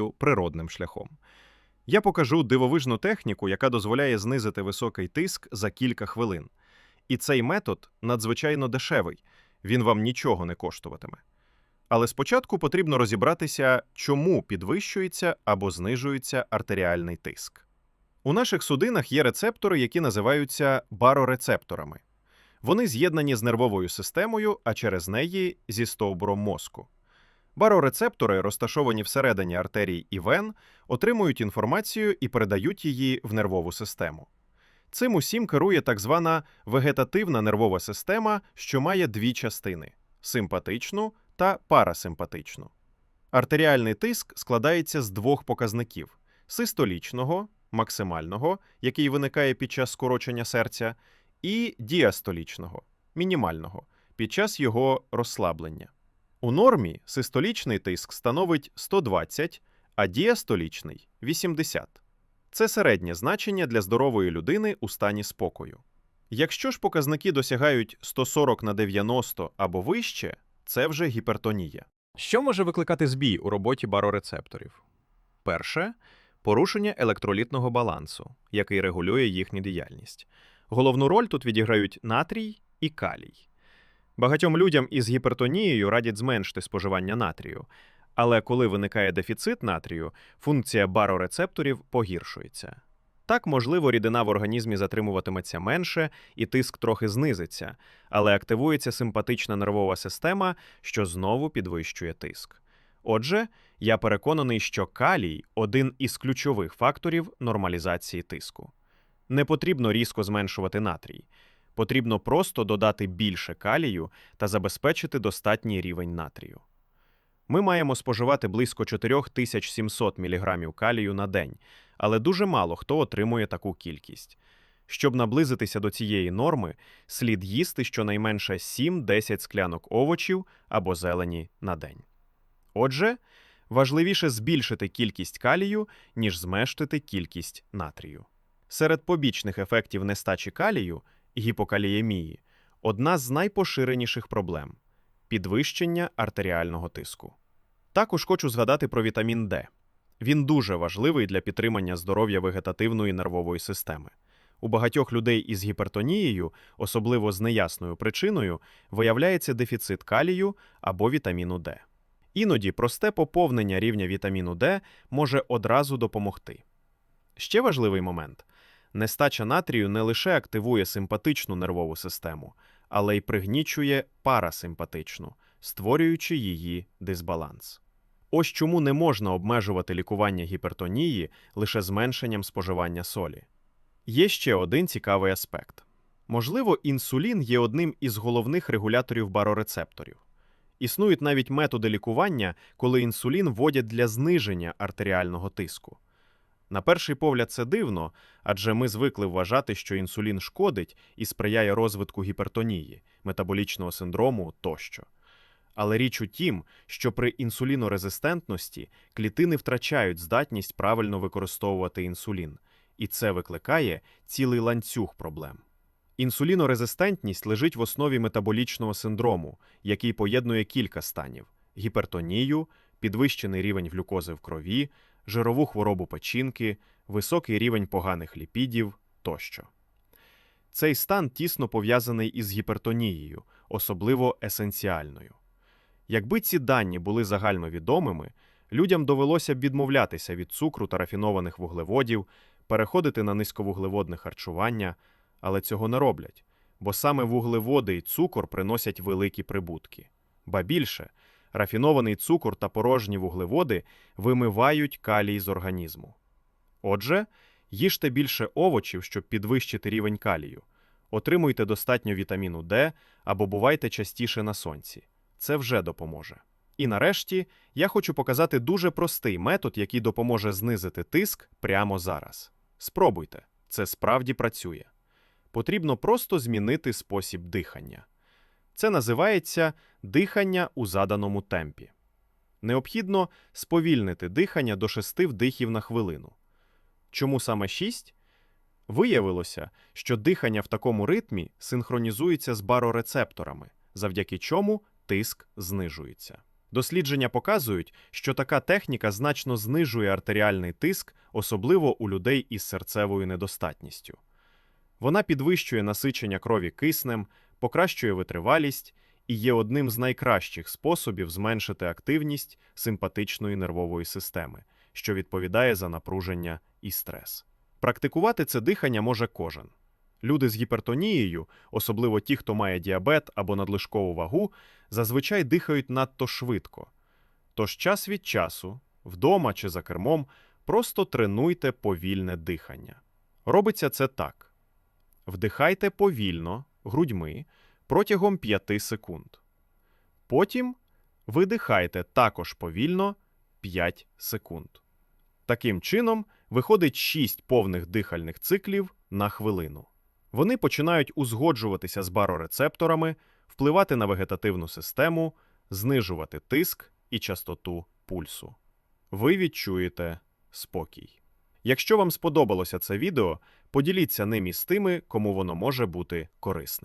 природним шляхом. Я покажу дивовижну техніку, яка дозволяє знизити високий тиск за кілька хвилин. І цей метод надзвичайно дешевий, він вам нічого не коштуватиме. Але спочатку потрібно розібратися, чому підвищується або знижується артеріальний тиск. У наших судинах є рецептори, які називаються барорецепторами. Вони з'єднані з нервовою системою, а через неї зі стовбуром мозку. Барорецептори, розташовані всередині артерій і вен, отримують інформацію і передають її в нервову систему. Цим усім керує так звана вегетативна нервова система, що має дві частини симпатичну та парасимпатичну. Артеріальний тиск складається з двох показників: систолічного, максимального, який виникає під час скорочення серця, і діастолічного, мінімального, під час його розслаблення. У нормі систолічний тиск становить 120, а діастолічний 80. Це середнє значення для здорової людини у стані спокою. Якщо ж показники досягають 140 на 90 або вище, це вже гіпертонія. Що може викликати збій у роботі барорецепторів? Перше порушення електролітного балансу, який регулює їхню діяльність. Головну роль тут відіграють натрій і калій. Багатьом людям із гіпертонією радять зменшити споживання натрію, але коли виникає дефіцит натрію, функція барорецепторів погіршується. Так, можливо, рідина в організмі затримуватиметься менше і тиск трохи знизиться, але активується симпатична нервова система, що знову підвищує тиск. Отже, я переконаний, що калій один із ключових факторів нормалізації тиску. Не потрібно різко зменшувати натрій. Потрібно просто додати більше калію та забезпечити достатній рівень натрію. Ми маємо споживати близько 4700 мг калію на день, але дуже мало хто отримує таку кількість. Щоб наблизитися до цієї норми, слід їсти щонайменше 7-10 склянок овочів або зелені на день. Отже, важливіше збільшити кількість калію, ніж зменшити кількість натрію. Серед побічних ефектів нестачі калію гіпокаліємії одна з найпоширеніших проблем підвищення артеріального тиску. Також хочу згадати про вітамін Д. Він дуже важливий для підтримання здоров'я вегетативної нервової системи. У багатьох людей із гіпертонією, особливо з неясною причиною, виявляється дефіцит калію або вітаміну Д. Іноді просте поповнення рівня вітаміну Д може одразу допомогти. Ще важливий момент нестача натрію не лише активує симпатичну нервову систему, але й пригнічує парасимпатичну, створюючи її дисбаланс. Ось чому не можна обмежувати лікування гіпертонії лише зменшенням споживання солі. Є ще один цікавий аспект. Можливо, інсулін є одним із головних регуляторів барорецепторів. Існують навіть методи лікування, коли інсулін вводять для зниження артеріального тиску. На перший погляд, це дивно, адже ми звикли вважати, що інсулін шкодить і сприяє розвитку гіпертонії, метаболічного синдрому тощо. Але річ у тім, що при інсулінорезистентності клітини втрачають здатність правильно використовувати інсулін, і це викликає цілий ланцюг проблем. Інсулінорезистентність лежить в основі метаболічного синдрому, який поєднує кілька станів: гіпертонію, підвищений рівень глюкози в крові, жирову хворобу печінки, високий рівень поганих ліпідів тощо. Цей стан тісно пов'язаний із гіпертонією, особливо есенціальною. Якби ці дані були загальновідомими, людям довелося б відмовлятися від цукру та рафінованих вуглеводів, переходити на низьковуглеводне харчування, але цього не роблять, бо саме вуглеводи і цукор приносять великі прибутки. Ба більше, рафінований цукор та порожні вуглеводи вимивають калій з організму. Отже, їжте більше овочів, щоб підвищити рівень калію, отримуйте достатньо вітаміну Д або бувайте частіше на сонці. Це вже допоможе. І нарешті я хочу показати дуже простий метод, який допоможе знизити тиск прямо зараз. Спробуйте, це справді працює. Потрібно просто змінити спосіб дихання. Це називається дихання у заданому темпі. Необхідно сповільнити дихання до 6 вдихів на хвилину. Чому саме 6? Виявилося, що дихання в такому ритмі синхронізується з барорецепторами, завдяки чому тиск знижується. Дослідження показують, що така техніка значно знижує артеріальний тиск, особливо у людей із серцевою недостатністю. Вона підвищує насичення крові киснем, покращує витривалість і є одним з найкращих способів зменшити активність симпатичної нервової системи, що відповідає за напруження і стрес. Практикувати це дихання може кожен. Люди з гіпертонією, особливо ті, хто має діабет або надлишкову вагу, зазвичай дихають надто швидко. Тож час від часу, вдома чи за кермом, просто тренуйте повільне дихання. Робиться це так: вдихайте повільно, грудьми протягом 5 секунд. Потім видихайте також повільно 5 секунд. Таким чином, виходить 6 повних дихальних циклів на хвилину. Вони починають узгоджуватися з барорецепторами, впливати на вегетативну систему, знижувати тиск і частоту пульсу. Ви відчуєте спокій. Якщо вам сподобалося це відео, поділіться ним із тими, кому воно може бути корисним.